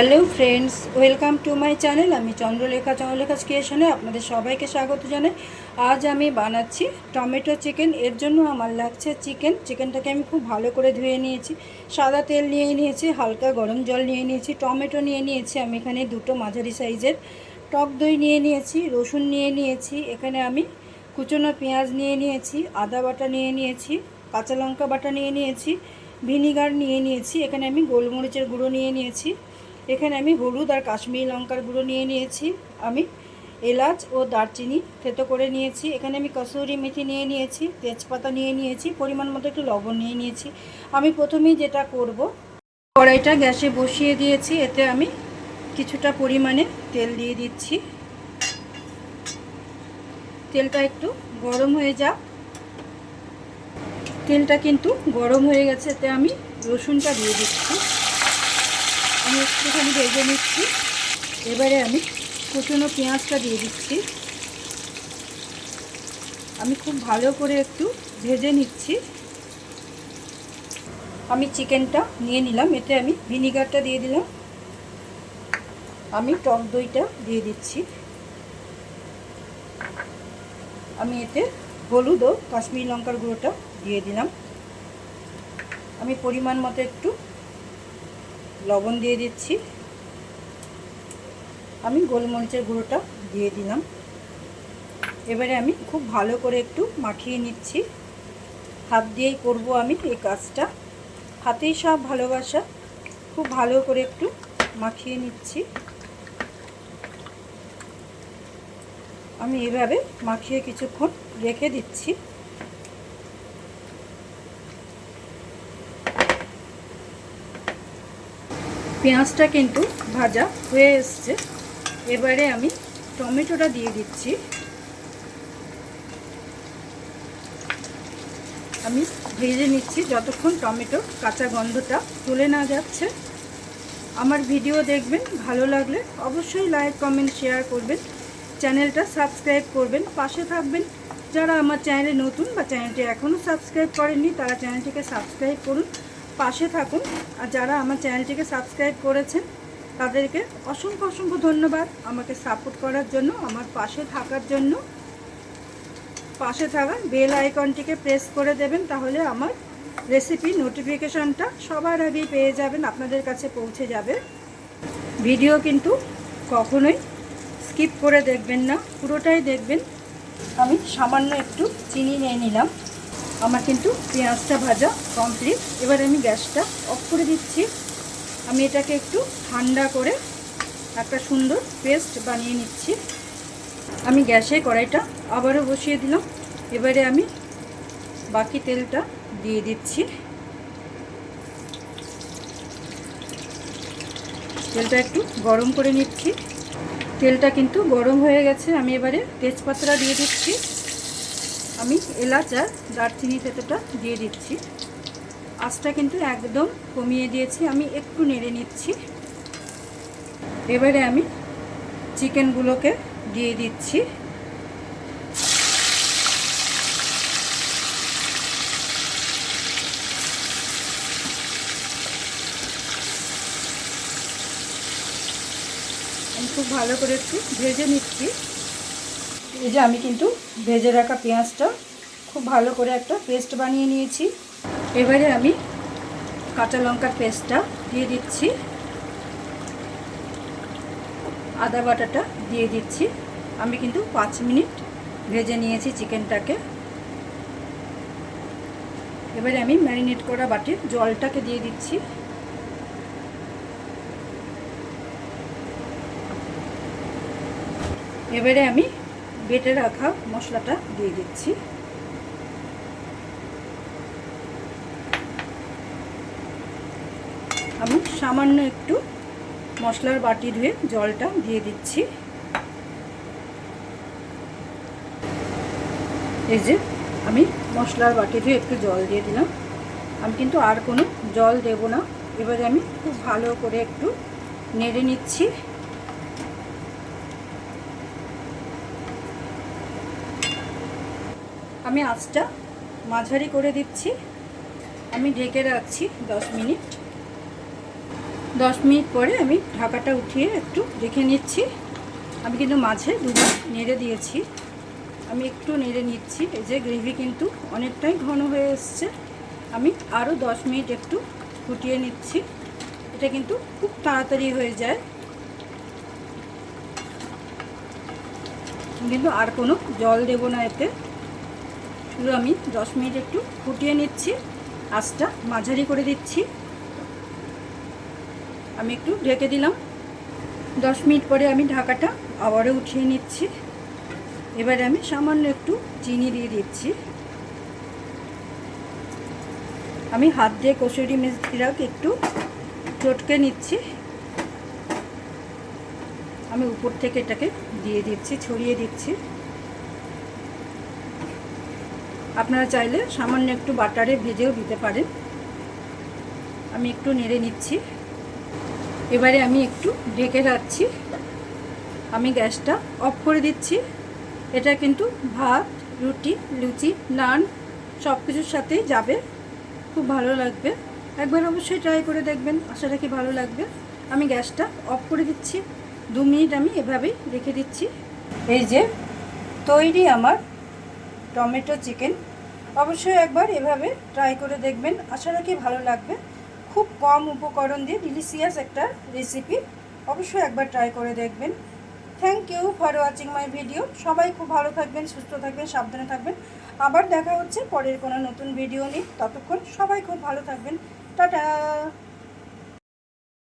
Hello friends, welcome to my channel. আমি চন্দ্রলেখা চন্দ্রলেখা ক্রিয়েশনে আপনাদের সবাইকে স্বাগত জানাই। আজ আমি বানাচ্ছি টমেটো চিকেন। এর জন্য আমার লাগছে চিকেন। চিকেনটাকে আমি খুব ভালো করে ধুয়ে নিয়েছি। সাদা তেল নিয়ে নিয়েছি, হালকা গরম জল নিয়ে নিয়েছি, টমেটো নিয়ে নিয়েছি, আমি এখানে দুটো মাঝারি সাইজের টক দই নিয়ে নিয়েছি, রসুন নিয়ে নিয়েছি, এখানে আমি কুচনো পেঁয়াজ নিয়ে নিয়েছি, আদা বাটা নিয়ে নিয়েছি, কাঁচা লঙ্কা বাটা নিয়ে নিয়েছি, ভিনিগার নিয়ে নিয়েছি, এখানে আমি গোলমরিচের গুঁড়ো নিয়ে নিয়েছি। এখানে আমি হলুদ আর কাশ্মীরি লঙ্কার গুঁড়ো নিয়ে নিয়েছি। আমি এলাচ ও দারচিনি থেতো করে নিয়েছি। এখানে আমি কসুরি মেথি নিয়ে নিয়েছি, তেজপাতা নিয়ে নিয়েছি, পরিমাণ মতো একটু লবণ নিয়ে নিয়েছি। আমি প্রথমেই যেটা করব, কড়াইটা গ্যাসে বসিয়ে দিয়েছি। এতে আমি কিছুটা পরিমাণে তেল দিয়ে দিচ্ছি। তেলটা একটু গরম হয়ে যাক। তেলটা কিন্তু গরম হয়ে গেছে, এতে আমি রসুনটা দিয়ে দিচ্ছি। আমি একটুখানি ভেজে নিচ্ছি। এবারে আমি কুচনো পেঁয়াজটা দিয়ে দিচ্ছি। আমি খুব ভালো করে একটু ভেজে নিচ্ছি। আমি চিকেনটা নিয়ে নিলাম, এতে আমি ভিনিগারটা দিয়ে দিলাম। আমি টক দইটা দিয়ে দিচ্ছি। আমি এতে হলুদ ও কাশ্মীরি লঙ্কার গুঁড়োটা দিয়ে দিলাম। আমি পরিমাণ মতো একটু লবণ দিয়ে দিচ্ছি। আমি গোলমরিচের গুঁড়োটা দিয়ে দিলাম। এবারে আমি খুব ভালো করে একটু মাখিয়ে নিচ্ছি। হাত দিয়েই করব আমি এই কাজটা। হাতেই সব ভালোবাসা। খুব ভালো করে একটু মাখিয়ে নিচ্ছি। আমি এভাবে মাখিয়ে কিছুক্ষণ রেখে দিচ্ছি। পেঁয়াজটা কিন্তু ভাজা হয়ে এসছে। এবারে আমি টমেটোটা দিয়ে দিচ্ছি। আমি ভেজে নিচ্ছি যতক্ষণ টমেটো কাঁচা গন্ধটা তুলে না যাচ্ছে। আমার ভিডিও দেখবেন, ভালো লাগলে অবশ্যই লাইক, কমেন্ট, শেয়ার করবেন। চ্যানেলটা সাবস্ক্রাইব করবেন, পাশে থাকবেন। যারা আমার চ্যানেলে নতুন বা চ্যানেলটি এখনও সাবস্ক্রাইব করেননি, তারা চ্যানেলটিকে সাবস্ক্রাইব করুন। পাশে থাকুন। আর যারা আমার চ্যানেলটিকে সাবস্ক্রাইব করেছেন, তাদেরকে অসংখ্য অসংখ্য ধন্যবাদ আমাকে সাপোর্ট করার জন্য, আমার পাশে থাকার জন্য। পাশে থাকা বেল আইকনটিকে প্রেস করে দেবেন, তাহলে আমার রেসিপি নোটিফিকেশানটা সবার আগেই পেয়ে যাবেন, আপনাদের কাছে পৌঁছে যাবে। ভিডিও কিন্তু কখনোই স্কিপ করে দেখবেন না, পুরোটাই দেখবেন। আমি সামান্য একটু চিনি নিয়ে নিলাম। আমার কিন্তু পেঁয়াজটা ভাজা কমপ্লিট এবার আমি গ্যাসটা অফ করে দিচ্ছি। আমি এটাকে একটু ঠান্ডা করে একটা সুন্দর পেস্ট বানিয়ে নিচ্ছি। আমি গ্যাসে কড়াইটা আবারও বসিয়ে দিলাম। এবারে আমি বাকি তেলটা দিয়ে দিচ্ছি। তেলটা একটু গরম করে নিচ্ছি। তেলটা কিন্তু গরম হয়ে গেছে। আমি এবারে তেজপাতাটা দিয়ে দিচ্ছি। আমি এলাচ আর দারচিনি তেতোটা দিয়ে দিচ্ছি। আঁচটা কিন্তু একদম কমিয়ে দিয়েছি, আমি একটু নেড়ে নিচ্ছি। এবারে আমি চিকেনগুলোকে দিয়ে দিচ্ছি। খুব ভালো করে একটু ভেজে নিচ্ছি। এই যে আমি কিন্তু ভেজে রাখা পেঁয়াজটা খুব ভালো করে একটা পেস্ট বানিয়ে নিয়েছি। এবারে আমি কাঁচা লঙ্কার পেস্টটা দিয়ে দিচ্ছি। আদা বাটাটা দিয়ে দিচ্ছি। আমি কিন্তু পাঁচ মিনিট ভেজে নিয়েছি চিকেনটাকে। এবারে আমি ম্যারিনেট করা বাটির জলটাকে দিয়ে দিচ্ছি। এবারে আমি বেটে রাখা মশলাটা দিয়ে দিচ্ছি। আমি সামান্য একটু মশলার বাটি ধুয়ে জলটা দিয়ে দিচ্ছি। এই যে আমি মশলার বাটি ধুয়ে একটু জল দিয়ে দিলাম। আমি কিন্তু আর কোনো জল দেব না। এবারে আমি খুব ভালো করে একটু নেড়ে নিচ্ছি। আমি আঁচটা মাঝারি করে দিচ্ছি। আমি ঢেকে রাখছি দশ মিনিট। দশ মিনিট পরে আমি ঢাকাটা উঠিয়ে একটু রেখে নিচ্ছি। আমি কিন্তু মাঝে দুবার নেড়ে দিয়েছি। আমি একটু নেড়ে নিচ্ছি। এই যে গ্রেভি কিন্তু অনেকটাই ঘন হয়ে এসছে। আমি আরও দশ মিনিট একটু ফুটিয়ে নিচ্ছি। এটা কিন্তু খুব তাড়াতাড়ি হয়ে যায়। কিন্তু আর কোনো জল দেব না এতে। শুধু আমি দশ মিনিট একটু ফুটিয়ে নিচ্ছি, আঁচটা মাঝারি করে দিচ্ছি। আমি একটু ঢেকে দিলাম। দশ মিনিট পরে আমি ঢাকাটা আবারও উঠিয়ে নিচ্ছি। এবারে আমি সামান্য একটু চিনি দিয়ে দিচ্ছি। আমি হাত দিয়ে কসুরি মেথিটাকে একটু চটকে নিচ্ছি। আমি উপর থেকে এটাকে দিয়ে দিচ্ছি, ছড়িয়ে দিচ্ছি। আপনারা চাইলে সামান্য একটু বাটারে ভেজেও দিতে পারেন। আমি একটু নেড়ে নিচ্ছি। এবারে আমি একটু ঢেকে রাখছি। আমি গ্যাসটা অফ করে দিচ্ছি। এটা কিন্তু ভাত, রুটি, লুচি, নান সব কিছুর সাথেই যাবে। খুব ভালো লাগবে। একবার অবশ্যই ট্রাই করে দেখবেন। আশা রাখি ভালো লাগবে। আমি গ্যাসটা অফ করে দিচ্ছি। দু মিনিট আমি এভাবেই রেখে দিচ্ছি। এই যে তৈরি আমার টমেটো চিকেন। অবশ্যই একবার এভাবে ট্রাই করে দেখবেন। আশা রাখি ভালো লাগবে। খুব কম উপকরণ দিয়ে ডিলিশিয়াস একটা রেসিপি অবশ্যই একবার ট্রাই করে দেখবেন। Thank you for watching my video সবাই খুব ভালো থাকবেন, সুস্থ থাকবেন, সাবধানে থাকবেন। আবার দেখা হচ্ছে পরের কোনো নতুন ভিডিও নিয়ে। ততক্ষণ সবাই খুব ভালো থাকবেন। টাটা!